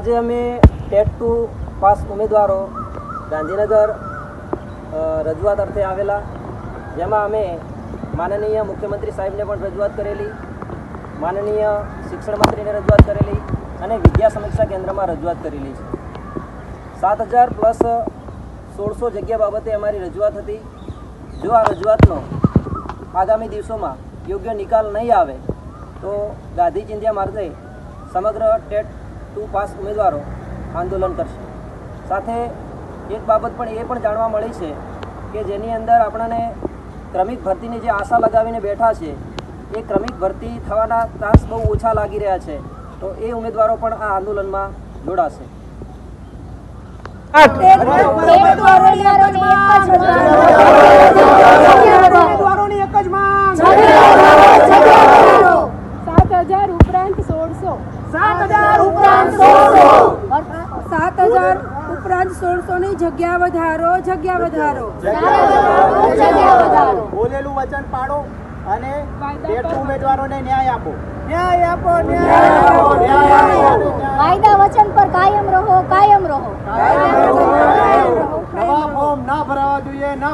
આજે અમે TET two pass ઉમેદવારો ગાંધીનગર રજૂઆત અર્થે આવેલા. જેમાં અમે માનનીય મુખ્યમંત્રી સાહેબને પણ રજૂઆત કરેલી, માનનીય શિક્ષણ મંત્રીને રજૂઆત કરેલી અને વિદ્યા સમીક્ષા કેન્દ્રમાં રજૂઆત કરેલી છે. સાત હજાર પ્લસ સોળસો જગ્યા બાબતે અમારી રજૂઆત હતી. જો આ રજૂઆતનો આગામી દિવસોમાં યોગ્ય નિકાલ નહીં આવે, તો ગાંધી ચિંધ્યા માર્ગે સમગ્ર ટેટ ટુ પાસ ઉમેદવારો આંદોલન કરશે. સાથે એક બાબત પણ એ પણ જાણવા મળી છે કે જેની અંદર આપણને ક્રમિક ભરતીની જે આશા લગાવીને બેઠા છે એ ક્રમિક ભરતી થવાના ચાન્સ બહુ ઓછા લાગી રહ્યા છે. તો એ ઉમેદવારો પણ આ આંદોલનમાં જોડાશે ઉમેદવારોની એક જ માંગ સાત હજાર ઉપરાંત સોળસો સાત હજાર ઉપરાંત સોળસો. સાત હજાર ઉપરાંત સોળસો ની જગ્યા વધારો જગ્યા વધારો. બોલેલું વચન પાડો અને ઉમેદવારોને ન્યાય આપો. ન્યાય આપો ન્યાય આપો ન્યાય આપો. વાયદા વચન પર કાયમ રહો કાયમ રહો. કાયમ